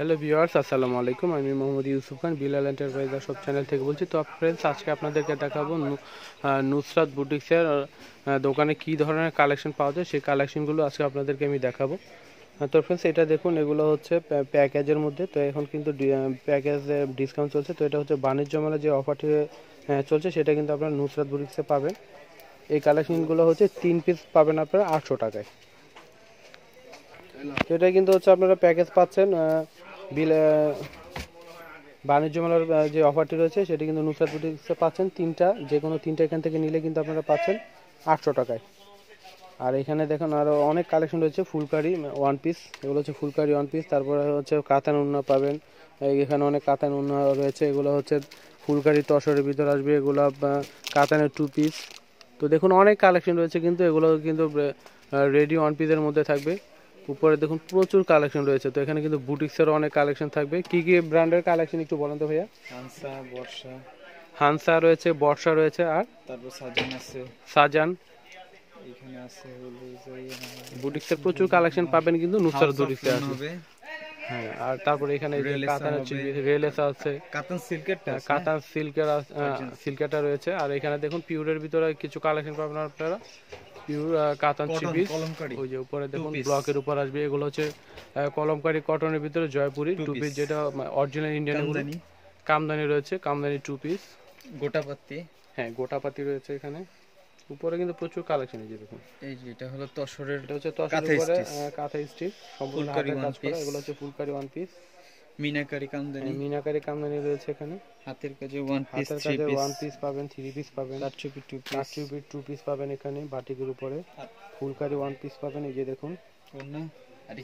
Hello viewers আসসালামু আলাইকুম। আমি মোহাম্মদ ইউসুফ খান বিলাল এন্টারপ্রাইজার সব চ্যানেল থেকে বলছি। তো ফ্রেন্ডস আজকে আপনাদেরকে দেখাবো নুসরাত বুটিক্সের দোকানে কি ধরনের কালেকশন পাওয়া যায়, সেই কালেকশনগুলো আজকে আপনাদেরকে আমি দেখাবো। তো ফ্রেন্ডস এটা দেখুন, এগুলো হচ্ছে প্যাকেজের মধ্যে। তো এখন কিন্তু প্যাকেজে ডিসকাউন্ট চলছে। তো এটা হচ্ছে বাণিজ্য মেলা যে অফারটি চলছে, সেটা কিন্তু আপনারা নুসরাত বুটিক্সে পাবেন। এই কালেকশনগুলো হচ্ছে তিন পিস পাবেন আপনারা আটশো টাকায়। এটা কিন্তু হচ্ছে আপনারা প্যাকেজ পাচ্ছেন বিল, বাণিজ্য মেলার যে অফারটি রয়েছে, সেটি কিন্তু নুসরাত বুটিক্সে পাচ্ছেন। তিনটা যে কোনো তিনটা এখান থেকে নিলে কিন্তু আপনারা পাচ্ছেন আটশো টাকায়। আর এখানে দেখুন আরও অনেক কালেকশন রয়েছে, ফুলকারি ওয়ান পিস এগুলো হচ্ছে ফুলকারি ওয়ান পিস তারপরে হচ্ছে কাতান উন্না পাবেন। এখানে অনেক কাতান উন্না রয়েছে, এগুলো হচ্ছে ফুলকারি তসরের ভিতর আসবে, এগুলো কাতানের টু পিস তো দেখুন অনেক কালেকশন রয়েছে কিন্তু, এগুলো কিন্তু রেডি ওয়ান পিসের মধ্যে থাকবে। উপরে দেখুন প্রচুর কালেকশন রয়েছে তো এখানে কিন্তু বুটিক্সেরও অনেক কালেকশন থাকবে। কি কি ব্র্যান্ডের কালেকশন একটু বলেন তো ভাইয়া? হানসা বর্ষা। হানসা রয়েছে বর্ষা রয়েছে আর? তারপর সাজান আছে। সাজান। এখানে আছে বুটিক্সের প্রচুর কালেকশন পাবেন কিন্তু নুসরাত of বুটিক্সে আছে। হ্যাঁ আর তারপরে এখানে এই যে হবে। রেলেসা আছে। কাতান সিল্কেরটা কাতান সিল্কের সিল্কেটা রয়েছে আর এখানে দেখুন পিউরের ভিতরে কিছু কালেকশন পাবেন আপনারা। পিউর কাতান কটন ওই যে উপরে দেখুন ব্লকের উপর আসবে। এগুলো হচ্ছে কলমকারি কটনের ভিতরে জয়পুরি টু পিস যেটা অরিজিনাল ইন্ডিয়ান কামদানি। রয়েছে কামদানি টু পিস গোটাপাতি হ্যাঁ গোটাপাতি রয়েছে এখানে। উপরে কিন্তু প্রচুর কালেকশন এই যে দেখুন। এই যে এটা হলো তসরের এটা হচ্ছে তসরের কাঁথা উপরে। কাঁথা স্টিচ সম্পূর্ণ কাজ করা। এগুলো হচ্ছে ফুলকারি ওয়ান পিস মিনাকারি কামদানি। মিনাকারি কামদানি রয়েছে এখানে। হাতের কাজে ওয়ান পিস হাতের কাজে ওয়ান পিস পাবেন থ্রি পিস পাবেন। কাটচুপি টু পিস কাটচুপির টু পিস পাবেন এখানে বাটিকের উপরে। ফুলকারি ওয়ান পিস পাবেন এই যে দেখুন। না আর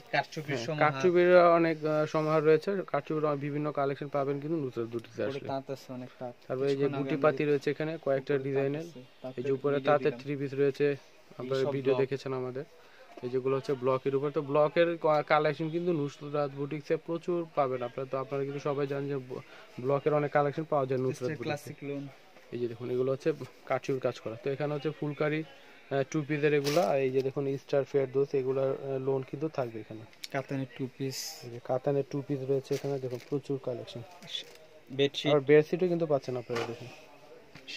কাটচুপির অনেক সমাহার রয়েছে। কাটচুপির বিভিন্ন কালেকশন পাবেন কিন্তু নুসরাত দুটিতে আসলে তাঁত আছে অনেক তাঁত। তারপরে এই যে গুটি পাতি রয়েছে এখানে কয়েকটা ডিজাইনের। এই যে উপরে তাতে থ্রি পিস রয়েছে। আপনারা ভিডিও দেখেছেন আমাদের। এই যেগুলো হচ্ছে ব্লকের উপর। তো ব্লকের কালেকশন কিন্তু নুসরাত বুটিক্সে প্রচুর পাবেন আপনারা। তো আপনারা কিন্তু সবাই জানেন যে ব্লকের অনেক কালেকশন পাওয়া যায় নুসরাত ক্লাসিক লোন এই যে দেখুন এগুলো হচ্ছে কাচুর কাজ করা। তো এখানে হচ্ছে ফুলকারি টু পিসের এগুলা এই যে দেখুন স্টার ফেয়ারদোস এগুলার লোন কিন্তু থাকবে এখানে। কাতানের টু পিস এই যে কাতানের টু পিস রয়েছে এখানে দেখুন প্রচুর কালেকশন বেডশিট আর বেডশিটও কিন্তু পাচ্ছেন আপনারা দেখুন।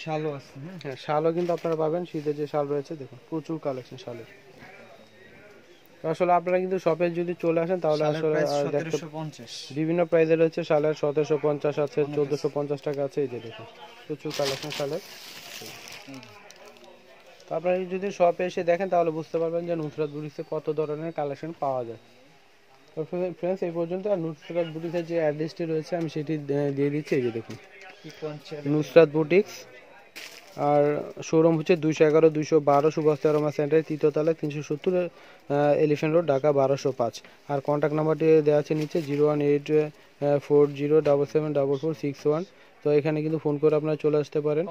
শালও আছে হ্যাঁ? হ্যাঁ শালও কিন্তু আপনারা পাবেন। শীতের যে শাল রয়েছে দেখুন প্রচুর কালেকশন শালের। আসলে আপনারা কিন্তু শপে যদি চলে আসেন তাহলে আসলে দেখতে বিভিন্ন প্রাইজে রয়েছে শালের সতেরোশো পঞ্চাশ আছে চোদ্দোশো পঞ্চাশ টাকা আছে এই যে দেখুন প্রচুর কালেকশন শালের তো আপনারা যদি শপে এসে দেখেন তাহলে বুঝতে পারবেন যে নুসরাত বুটিক্সে কত ধরনের কালেকশন পাওয়া যায়। ফ্রেন্ডস এই পর্যন্ত আর নুসরাত বুটিক্সের যে অ্যাড্রেসটি রয়েছে আমি সেটি দিয়ে দিচ্ছি এই যে দেখুন। নুসরাত বুটিক্স। আর শোরুম হচ্ছে দুইশো এগারো দুইশো বারো সুভাষ তেরোমা সেন্টার তৃতীয়তলায় তিনশো সত্তর এলিফেন্ট রোড ঢাকা বারোশো পাঁচ। আর কন্ট্যাক্ট নাম্বারটি দেওয়া আছে নিচে zero one eight four zero double seven double four six one তো এখানে কিন্তু ফোন করে আপনারা চলে আসতে পারেন।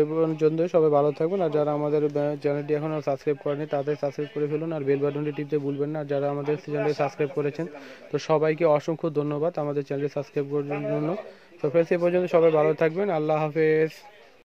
এই পর্যন্ত সবাই ভালো থাকবেন আর যারা আমাদের চ্যানেলটি এখনও সাবস্ক্রাইব করেনি তাদের সাবস্ক্রাইব করে ফেলুন। আর বেল বাটনটি টিপতে ভুলবেন না। আর যারা আমাদের চ্যানেলটি সাবস্ক্রাইব করেছেন তো সবাইকে অসংখ্য ধন্যবাদ আমাদের চ্যানেলটি সাবস্ক্রাইব করার জন্য। তো ফ্রেন্ডস এই পর্যন্ত সবাই ভালো থাকবেন। আল্লাহ হাফেজ।